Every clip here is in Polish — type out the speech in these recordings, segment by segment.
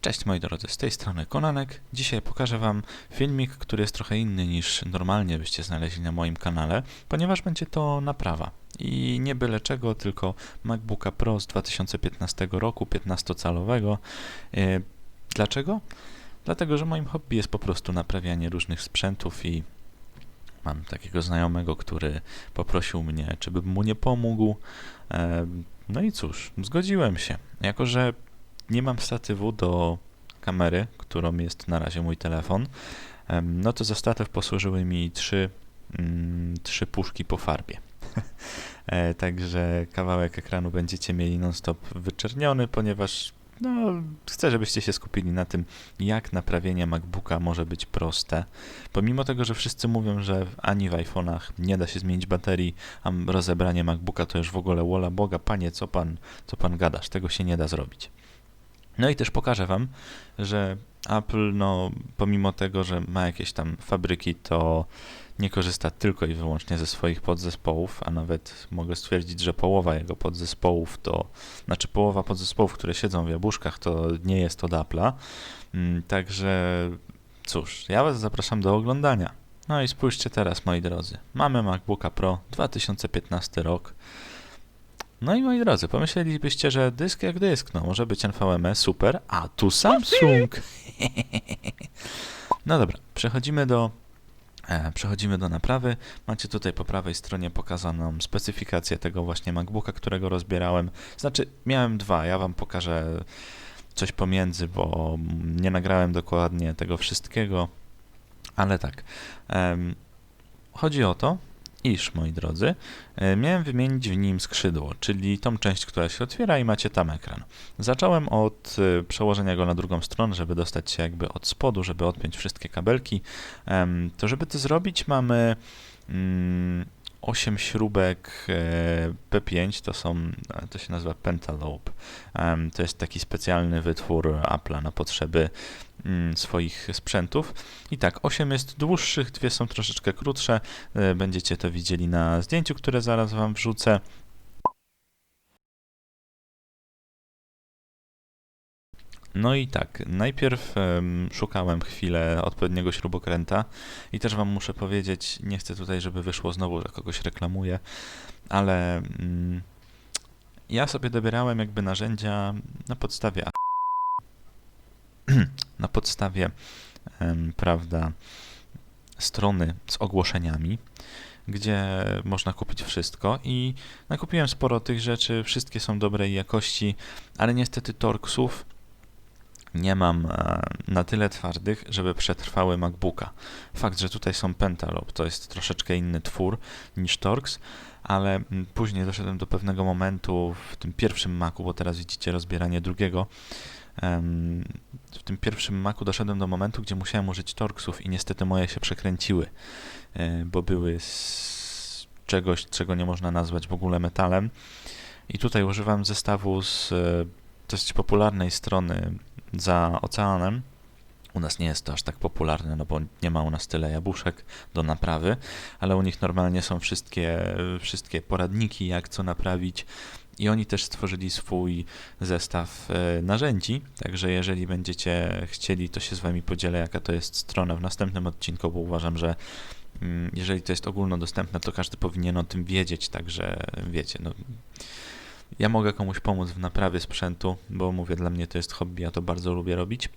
Cześć moi drodzy, z tej strony Konanek. Dzisiaj pokażę Wam filmik, który jest trochę inny niż normalnie byście znaleźli na moim kanale, ponieważ będzie to naprawa. I nie byle czego, tylko MacBooka Pro z 2015 roku, 15-calowego. E, Dlaczego? Dlatego, że moim hobby jest po prostu naprawianie różnych sprzętów i mam takiego znajomego, który poprosił mnie, czy bym mu nie pomógł. E, No i cóż, zgodziłem się. Jako, że nie mam statywu do kamery, którą jest na razie mój telefon, no to za statyw posłużyły mi trzy, mm, trzy puszki po farbie. E, Także kawałek ekranu będziecie mieli non-stop wyczerniony, ponieważ no, chcę, żebyście się skupili na tym, jak naprawienie MacBooka może być proste. Pomimo tego, że wszyscy mówią, że ani w iPhone'ach nie da się zmienić baterii, a rozebranie MacBooka to już w ogóle wola Boga, panie, co pan, co pan gadasz, tego się nie da zrobić. No i też pokażę Wam, że Apple, no, pomimo tego, że ma jakieś tam fabryki, to nie korzysta tylko i wyłącznie ze swoich podzespołów, a nawet mogę stwierdzić, że połowa jego podzespołów to, znaczy połowa podzespołów, które siedzą w jabłuszkach, to nie jest od Apple'a. Mm, Także cóż, ja Was zapraszam do oglądania. No i spójrzcie teraz, moi drodzy. Mamy MacBooka Pro 2015 rok. No i moi drodzy, pomyślelibyście, że dysk jak dysk, no może być NVMe, super, a tu Samsung. No dobra, przechodzimy do e, przechodzimy do naprawy. Macie tutaj po prawej stronie pokazaną specyfikację tego właśnie MacBooka, którego rozbierałem. Znaczy, miałem dwa, ja wam pokażę coś pomiędzy, bo nie nagrałem dokładnie tego wszystkiego, ale tak. chodzi o to, iż, moi drodzy, e, miałem wymienić w nim skrzydło, czyli tą część, która się otwiera i macie tam ekran. Zacząłem od e, przełożenia go na drugą stronę, żeby dostać się jakby od spodu, żeby odpiąć wszystkie kabelki. To żeby to zrobić mamy mm, 8 śrubek e, P5, to są, to się nazywa Pentalobe. To jest taki specjalny wytwór Apple'a na potrzeby mm, swoich sprzętów. I tak, 8 jest dłuższych, dwie są troszeczkę krótsze. E, Będziecie to widzieli na zdjęciu, które zaraz Wam wrzucę. No i tak, najpierw em, szukałem chwilę odpowiedniego śrubokręta i też Wam muszę powiedzieć, nie chcę tutaj, żeby wyszło znowu, że kogoś reklamuję, ale mm, ja sobie dobierałem jakby narzędzia na podstawie na podstawie prawda strony z ogłoszeniami, gdzie można kupić wszystko i nakupiłem sporo tych rzeczy, wszystkie są dobrej jakości, ale niestety Torxów nie mam e, na tyle twardych, żeby przetrwały MacBooka. Fakt, że tutaj są Pentalobe, to jest troszeczkę inny twór niż Torx, ale później doszedłem do pewnego momentu w tym pierwszym Macu, bo teraz widzicie rozbieranie drugiego. W tym pierwszym Macu doszedłem do momentu, gdzie musiałem użyć Torxów i niestety moje się przekręciły, e, bo były z czegoś, czego nie można nazwać w ogóle metalem. I tutaj używam zestawu z e, dosyć popularnej strony za oceanem. U nas nie jest to aż tak popularne, no bo nie ma u nas tyle jabłuszek do naprawy, ale u nich normalnie są wszystkie, wszystkie poradniki, jak co naprawić. I oni też stworzyli swój zestaw e, narzędzi, także jeżeli będziecie chcieli, to się z Wami podzielę, jaka to jest strona w następnym odcinku, bo uważam, że mm, jeżeli to jest ogólnodostępne, to każdy powinien o tym wiedzieć, także wiecie, no, ja mogę komuś pomóc w naprawie sprzętu, bo mówię, dla mnie to jest hobby, ja to bardzo lubię robić.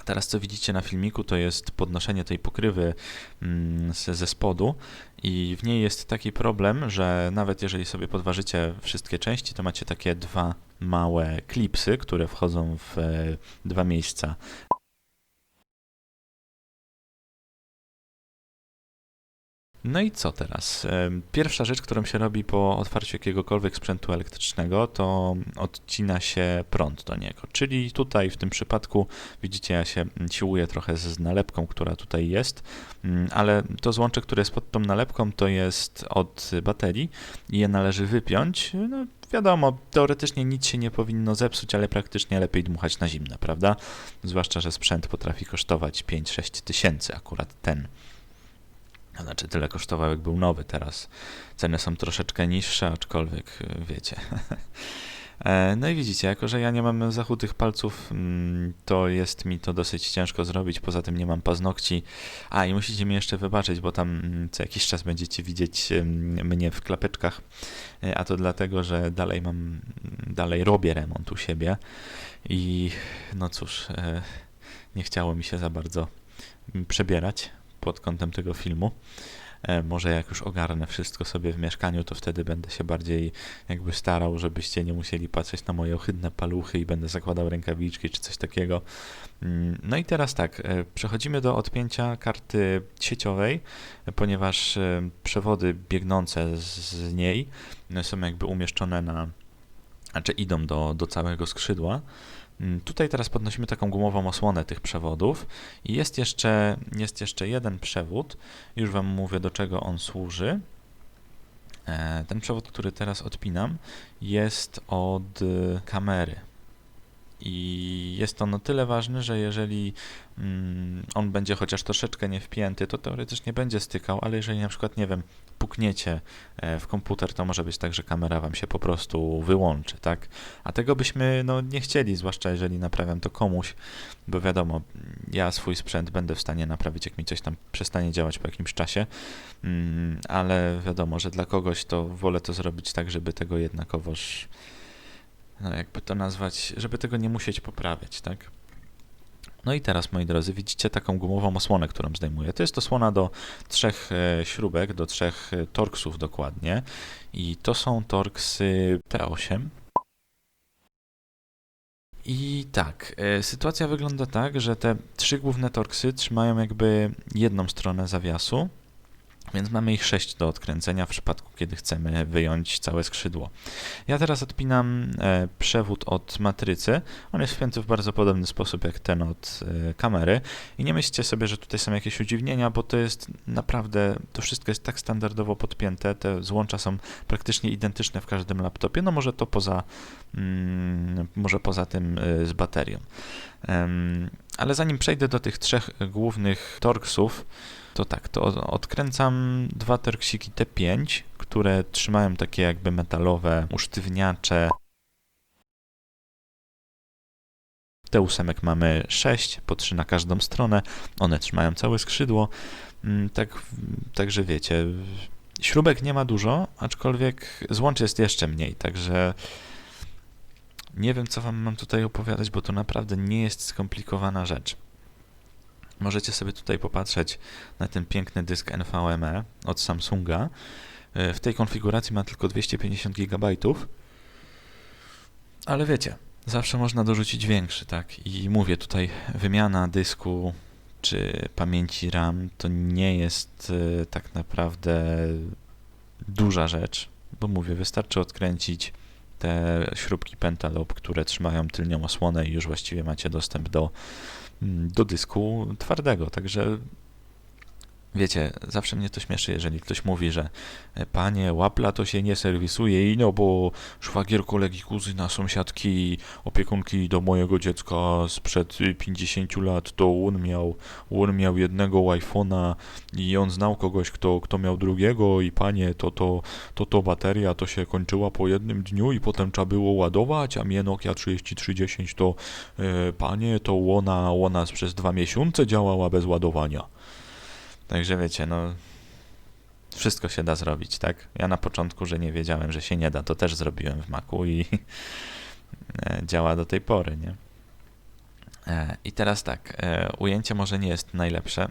A teraz co widzicie na filmiku, to jest podnoszenie tej pokrywy mm, ze, spodu i w niej jest taki problem, że nawet jeżeli sobie podważycie wszystkie części, to macie takie dwa małe klipsy, które wchodzą w e, dwa miejsca No i co teraz? Pierwsza rzecz, którą się robi po otwarciu jakiegokolwiek sprzętu elektrycznego, to odcina się prąd do niego. Czyli tutaj w tym przypadku, widzicie, ja się siłuję trochę z nalepką, która tutaj jest, mm, ale to złącze, które jest pod tą nalepką, to jest od baterii i je należy wypiąć. No, wiadomo, teoretycznie nic się nie powinno zepsuć, ale praktycznie lepiej dmuchać na zimne, prawda? Zwłaszcza, że sprzęt potrafi kosztować 5-6 tysięcy, akurat ten. Znaczy tyle kosztował jak był nowy, teraz ceny są troszeczkę niższe, aczkolwiek y, wiecie. E, No i widzicie, jako że ja nie mam zachutych palców, mm, to jest mi to dosyć ciężko zrobić. Poza tym nie mam paznokci. A i musicie mi jeszcze wybaczyć, bo tam mm, co jakiś czas będziecie widzieć mm, mnie w klapeczkach. E, A to dlatego, że dalej mam, dalej robię remont u siebie. I no cóż, e, nie chciało mi się za bardzo mm, przebierać pod kątem tego filmu. E, Może jak już ogarnę wszystko sobie w mieszkaniu, to wtedy będę się bardziej jakby starał, żebyście nie musieli patrzeć na moje ohydne paluchy i będę zakładał rękawiczki czy coś takiego. Mm, No i teraz tak, e, przechodzimy do odpięcia karty sieciowej, ponieważ e, przewody biegnące z- niej e, są jakby umieszczone na, znaczy idą do, do całego skrzydła. Mm, Tutaj teraz podnosimy taką gumową osłonę tych przewodów i jest jeszcze, jest jeszcze jeden przewód, już Wam mówię do czego on służy. E, Ten przewód, który teraz odpinam, jest od y, kamery. I jest on o tyle ważny, że jeżeli mm, on będzie chociaż troszeczkę nie wpięty, to teoretycznie będzie stykał, ale jeżeli na przykład, nie wiem, pukniecie e, w komputer, to może być tak, że kamera Wam się po prostu wyłączy, tak? A tego byśmy no, nie chcieli, zwłaszcza jeżeli naprawiam to komuś, bo wiadomo, ja swój sprzęt będę w stanie naprawić, jak mi coś tam przestanie działać po jakimś czasie, mm, ale wiadomo, że dla kogoś to wolę to zrobić tak, żeby tego jednakowoż, no jakby to nazwać, żeby tego nie musieć poprawiać, tak? No i teraz, moi drodzy, widzicie taką gumową osłonę, którą zdejmuję. To jest osłona do trzech e, śrubek, do trzech e, torksów dokładnie. I to są torksy T8. I tak, e, sytuacja wygląda tak, że te trzy główne torksy trzymają jakby jedną stronę zawiasu, więc mamy ich sześć do odkręcenia w przypadku, kiedy chcemy wyjąć całe skrzydło. Ja teraz odpinam e, przewód od matrycy. On jest wpięty w bardzo podobny sposób jak ten od e, kamery. I nie myślcie sobie, że tutaj są jakieś udziwnienia, bo to jest naprawdę, to wszystko jest tak standardowo podpięte, te złącza są praktycznie identyczne w każdym laptopie, no może to poza, mm, może poza tym e, z baterią. Ale zanim przejdę do tych trzech głównych torksów, to tak, to od- odkręcam dwa torksiki T5, które trzymają takie jakby metalowe usztywniacze. T8 mamy 6, po 3 na każdą stronę. One trzymają całe skrzydło. Mm, Tak, także wiecie, śrubek nie ma dużo, aczkolwiek złącz jest jeszcze mniej, także nie wiem, co wam mam tutaj opowiadać, bo to naprawdę nie jest skomplikowana rzecz. Możecie sobie tutaj popatrzeć na ten piękny dysk NVMe od Samsunga. E, W tej konfiguracji ma tylko 250 GB, ale wiecie, zawsze można dorzucić większy, tak? I mówię tutaj, wymiana dysku czy pamięci RAM to nie jest e, tak naprawdę duża rzecz, bo mówię, wystarczy odkręcić te śrubki Pentalob, które trzymają tylnią osłonę i już właściwie macie dostęp do, mm, do dysku twardego, także wiecie, zawsze mnie to śmieszy, jeżeli ktoś mówi, że e, panie, łapla to się nie serwisuje i no, bo szwagier kolegi, kuzyna, sąsiadki, opiekunki do mojego dziecka sprzed y, 50 lat, to on miał, on miał jednego iPhone'a i on znał kogoś, kto, kto miał drugiego i panie, to to, to to bateria to się kończyła po jednym dniu i potem trzeba było ładować, a mnie Nokia 3310 to e, panie, to ona, ona przez dwa miesiące działała bez ładowania. Także wiecie, no wszystko się da zrobić, tak? Ja na początku, że nie wiedziałem, że się nie da, to też zrobiłem w Macu i e, działa do tej pory, nie? E, I teraz tak, e, ujęcie może nie jest najlepsze,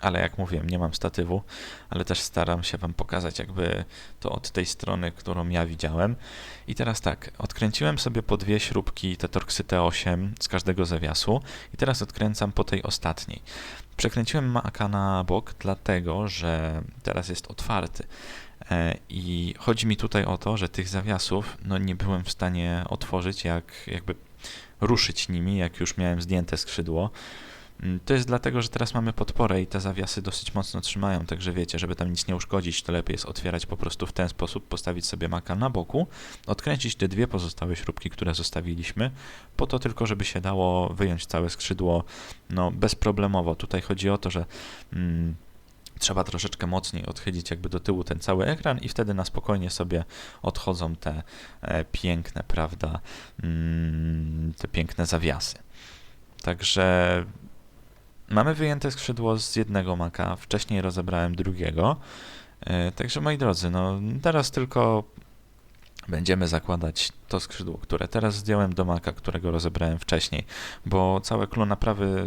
ale jak mówiłem, nie mam statywu, ale też staram się Wam pokazać jakby to od tej strony, którą ja widziałem. I teraz tak, odkręciłem sobie po dwie śrubki te Torxy T8 z każdego zawiasu i teraz odkręcam po tej ostatniej. Przekręciłem Maca na bok, dlatego że teraz jest otwarty. E, I chodzi mi tutaj o to, że tych zawiasów no, nie byłem w stanie otworzyć, jak jakby ruszyć nimi, jak już miałem zdjęte skrzydło. Mm, To jest dlatego, że teraz mamy podporę i te zawiasy dosyć mocno trzymają, także wiecie, żeby tam nic nie uszkodzić, to lepiej jest otwierać po prostu w ten sposób, postawić sobie maka na boku, odkręcić te dwie pozostałe śrubki, które zostawiliśmy, po to tylko, żeby się dało wyjąć całe skrzydło no, bezproblemowo. Tutaj chodzi o to, że mm, trzeba troszeczkę mocniej odchylić jakby do tyłu ten cały ekran i wtedy na spokojnie sobie odchodzą te e, piękne, prawda, mm, te piękne zawiasy. Także mamy wyjęte skrzydło z jednego maka, wcześniej rozebrałem drugiego. E, także moi drodzy, no teraz tylko będziemy zakładać to skrzydło, które teraz zdjąłem do maka, którego rozebrałem wcześniej, bo całe klo naprawy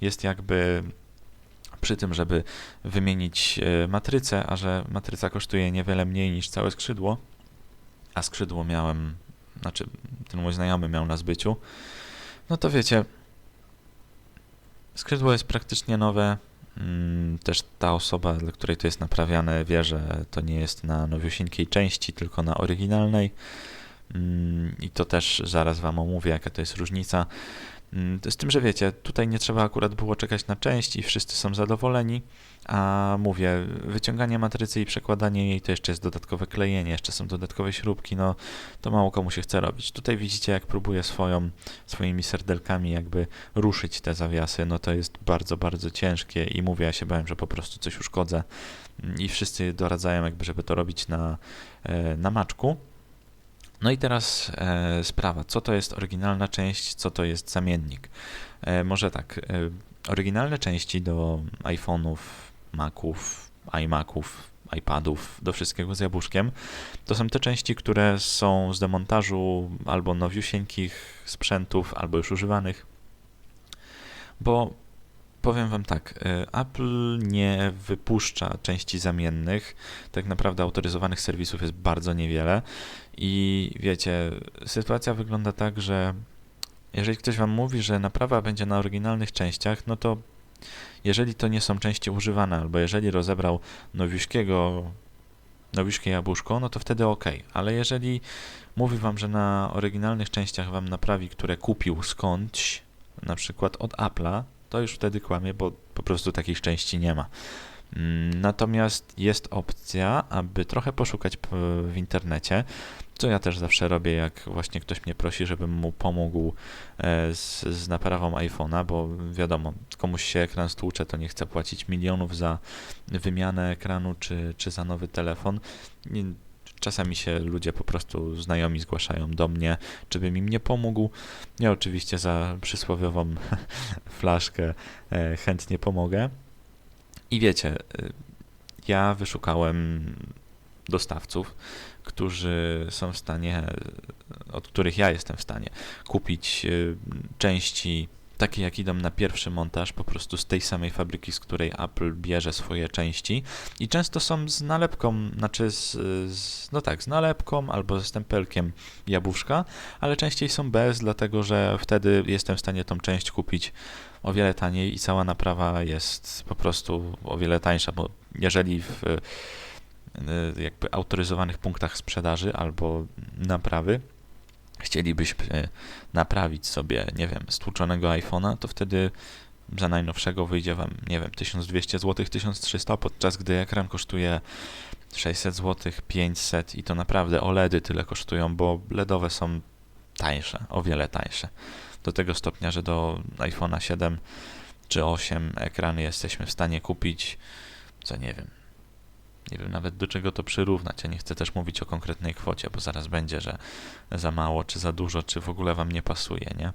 jest jakby przy tym, żeby wymienić e, matrycę, a że matryca kosztuje niewiele mniej niż całe skrzydło, a skrzydło miałem, znaczy ten mój znajomy miał na zbyciu, no to wiecie, skrzydło jest praktycznie nowe, mm, też ta osoba, dla której to jest naprawiane, wie, że to nie jest na nowiusieńkiej części, tylko na oryginalnej. Mm, I to też zaraz Wam omówię, jaka to jest różnica. Mm, z tym, że wiecie, tutaj nie trzeba akurat było czekać na część i wszyscy są zadowoleni, a mówię, wyciąganie matrycy i przekładanie jej to jeszcze jest dodatkowe klejenie, jeszcze są dodatkowe śrubki, no to mało komu się chce robić. Tutaj widzicie, jak próbuję swoją, swoimi serdelkami jakby ruszyć te zawiasy, no to jest bardzo, bardzo ciężkie i mówię, ja się bałem, że po prostu coś uszkodzę mm, i wszyscy doradzają jakby, żeby to robić na, e, na maczku. No i teraz e, sprawa, co to jest oryginalna część, co to jest zamiennik. E, może tak, e, oryginalne części do iPhone'ów, Maców, iMaców, iPadów, do wszystkiego z jabłuszkiem, to są te części, które są z demontażu albo nowiusieńkich sprzętów, albo już używanych, bo powiem Wam tak, y, Apple nie wypuszcza części zamiennych. Tak naprawdę autoryzowanych serwisów jest bardzo niewiele. I wiecie, sytuacja wygląda tak, że jeżeli ktoś Wam mówi, że naprawa będzie na oryginalnych częściach, no to jeżeli to nie są części używane, albo jeżeli rozebrał nowiuszkiego, nowiuszkie jabłuszko, no to wtedy ok. Ale jeżeli mówi Wam, że na oryginalnych częściach Wam naprawi, które kupił skądś, na przykład od Apple'a, to już wtedy kłamie, bo po prostu takich części nie ma. Mm, natomiast jest opcja, aby trochę poszukać w internecie, co ja też zawsze robię, jak właśnie ktoś mnie prosi, żebym mu pomógł e, z, z naprawą iPhone'a, bo wiadomo, komuś się ekran stłucze, to nie chce płacić milionów za wymianę ekranu czy, czy za nowy telefon. Czasami się ludzie po prostu znajomi zgłaszają do mnie, żebym im nie pomógł. Ja oczywiście za przysłowiową flaszkę e, chętnie pomogę. I wiecie, e, ja wyszukałem dostawców, którzy są w stanie, od których ja jestem w stanie kupić e, części takie jak idą na pierwszy montaż, po prostu z tej samej fabryki, z której Apple bierze swoje części. I często są z nalepką, znaczy z, z, no tak, z nalepką albo ze stempelkiem jabłuszka, ale częściej są bez, dlatego że wtedy jestem w stanie tą część kupić o wiele taniej i cała naprawa jest po prostu o wiele tańsza, bo jeżeli w jakby autoryzowanych punktach sprzedaży albo naprawy chcielibyśmy naprawić sobie, nie wiem, stłuczonego iPhone'a, to wtedy za najnowszego wyjdzie Wam, nie wiem, 1200 zł, 1300, podczas gdy ekran kosztuje 600 zł, 500 i to naprawdę OLEDy tyle kosztują, bo LEDowe są tańsze, o wiele tańsze. Do tego stopnia, że do iPhone'a 7 czy 8 ekrany jesteśmy w stanie kupić, co nie wiem, nie wiem nawet do czego to przyrównać. Ja nie chcę też mówić o konkretnej kwocie, bo zaraz będzie, że za mało, czy za dużo, czy w ogóle wam nie pasuje, nie?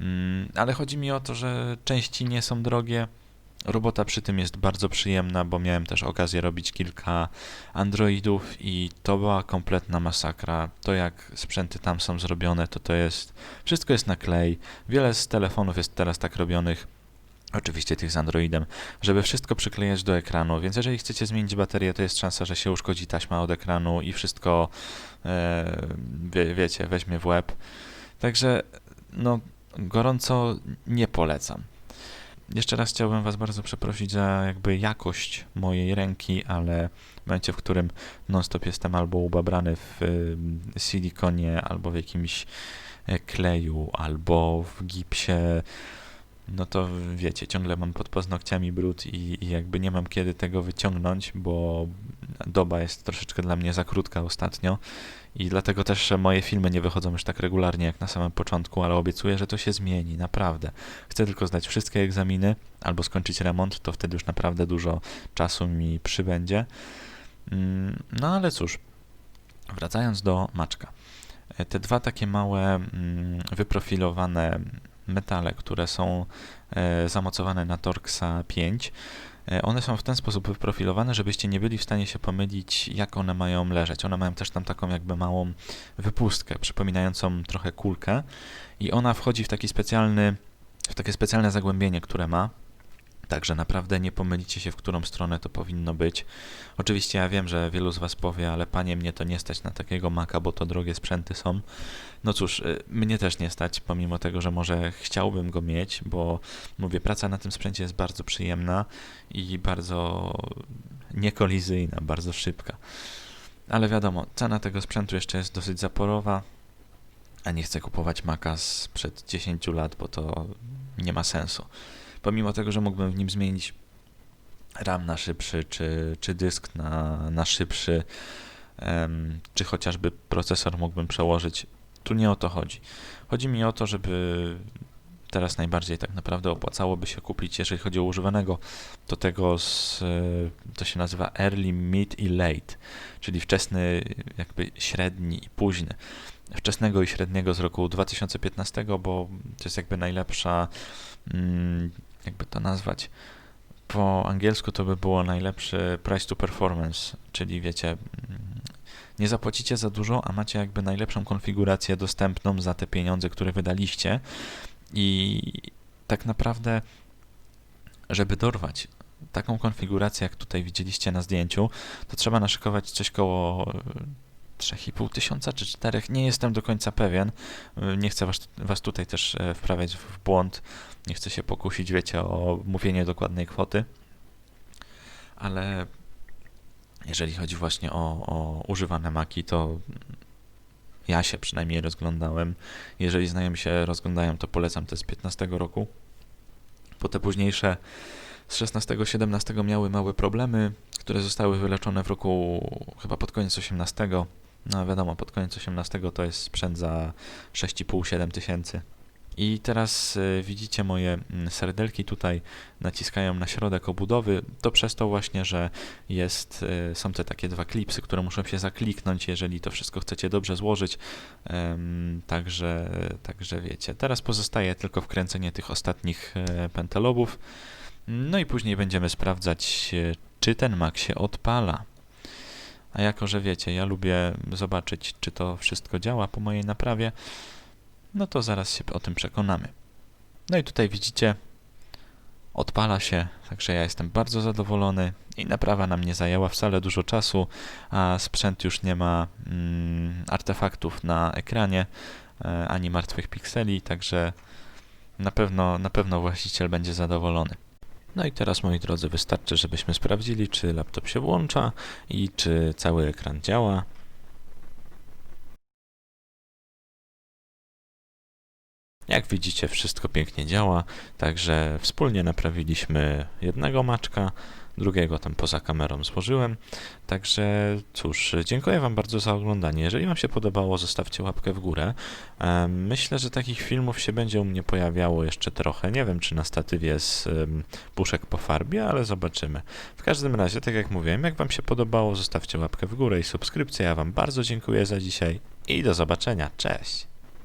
Mm, ale chodzi mi o to, że części nie są drogie. Robota przy tym jest bardzo przyjemna, bo miałem też okazję robić kilka Androidów i to była kompletna masakra. To jak sprzęty tam są zrobione, to to jest, wszystko jest na klej. Wiele z telefonów jest teraz tak robionych, oczywiście tych z Androidem, żeby wszystko przyklejać do ekranu, więc jeżeli chcecie zmienić baterię, to jest szansa, że się uszkodzi taśma od ekranu i wszystko, e, wie, wiecie, weźmie w łeb. Także, no, gorąco nie polecam. Jeszcze raz chciałbym Was bardzo przeprosić za jakby jakość mojej ręki, ale w momencie, w którym non-stop jestem albo ubabrany w silikonie, albo w jakimś e, kleju, albo w gipsie, no to wiecie, ciągle mam pod paznokciami brud i, i, jakby nie mam kiedy tego wyciągnąć, bo doba jest troszeczkę dla mnie za krótka ostatnio I dlatego też moje filmy nie wychodzą już tak regularnie jak na samym początku, ale obiecuję, że to się zmieni, naprawdę. Chcę tylko zdać wszystkie egzaminy albo skończyć remont, to wtedy już naprawdę dużo czasu mi przybędzie. Mm, No ale cóż, wracając do maczka. E, Te dwa takie małe, mm, wyprofilowane metale, które są e, zamocowane na Torxa 5, e, one są w ten sposób wyprofilowane, żebyście nie byli w stanie się pomylić, jak one mają leżeć. One mają też tam taką jakby małą wypustkę, przypominającą trochę kulkę i ona wchodzi w taki specjalny, w takie specjalne zagłębienie, które ma. Także naprawdę nie pomylicie się, w którą stronę to powinno być. Oczywiście ja wiem, że wielu z Was powie, ale panie, mnie to nie stać na takiego maka, bo to drogie sprzęty są. No cóż, y, mnie też nie stać, pomimo tego, że może chciałbym go mieć, bo mówię, praca na tym sprzęcie jest bardzo przyjemna i bardzo niekolizyjna, bardzo szybka. Ale wiadomo, cena tego sprzętu jeszcze jest dosyć zaporowa, a nie chcę kupować maka sprzed 10 lat, bo to nie ma sensu. Pomimo tego, że mógłbym w nim zmienić RAM na szybszy, czy, czy dysk na, na szybszy, em, czy chociażby procesor mógłbym przełożyć, tu nie o to chodzi. Chodzi mi o to, żeby teraz najbardziej tak naprawdę opłacałoby się kupić, jeżeli chodzi o używanego, to tego z, e, to się nazywa early, mid i late, czyli wczesny, jakby średni i późny. Wczesnego i średniego z roku 2015, bo to jest jakby najlepsza, mm, jakby to nazwać, po angielsku to by było najlepszy price to performance, czyli wiecie, mm, nie zapłacicie za dużo, a macie jakby najlepszą konfigurację dostępną za te pieniądze, które wydaliście. I tak naprawdę, żeby dorwać taką konfigurację, jak tutaj widzieliście na zdjęciu, to trzeba naszykować coś koło 3,5 tysiąca czy 4. Nie jestem do końca pewien. E, Nie chcę was, was tutaj też e, wprawiać w błąd. Nie chcę się pokusić, wiecie, o mówienie dokładnej kwoty. Ale jeżeli chodzi właśnie o, o używane maki, to ja się przynajmniej rozglądałem. Jeżeli znajomi się rozglądają, to polecam te z 15 roku. Bo te późniejsze z 16-17 miały małe problemy, które zostały wyleczone w roku chyba pod koniec 18. No wiadomo, pod koniec 18 to jest sprzęt za 6,5-7 tysięcy. I teraz y, widzicie moje mm, serdelki tutaj naciskają na środek obudowy. To przez to właśnie, że jest, y, są te takie dwa klipsy, które muszą się zakliknąć, jeżeli to wszystko chcecie dobrze złożyć. Także, także wiecie. Teraz pozostaje tylko wkręcenie tych ostatnich e, pentelobów. No i później będziemy sprawdzać, czy ten Mac się odpala. A jako, że wiecie, ja lubię zobaczyć, czy to wszystko działa po mojej naprawie, no to zaraz się o tym przekonamy. No i tutaj widzicie, odpala się, także ja jestem bardzo zadowolony i naprawa nam nie zajęła wcale dużo czasu, a sprzęt już nie ma mm, artefaktów na ekranie, e, ani martwych pikseli, także na pewno, na pewno właściciel będzie zadowolony. No i teraz, moi drodzy, wystarczy, żebyśmy sprawdzili, czy laptop się włącza i czy cały ekran działa. Jak widzicie, wszystko pięknie działa, także wspólnie naprawiliśmy jednego maczka, drugiego tam poza kamerą złożyłem. Także cóż, dziękuję Wam bardzo za oglądanie. Jeżeli Wam się podobało, zostawcie łapkę w górę. Myślę, że takich filmów się będzie u mnie pojawiało jeszcze trochę. Nie wiem, czy na statywie z puszek po farbie, ale zobaczymy. W każdym razie, tak jak mówiłem, jak Wam się podobało, zostawcie łapkę w górę i subskrypcję. Ja Wam bardzo dziękuję za dzisiaj i do zobaczenia. Cześć!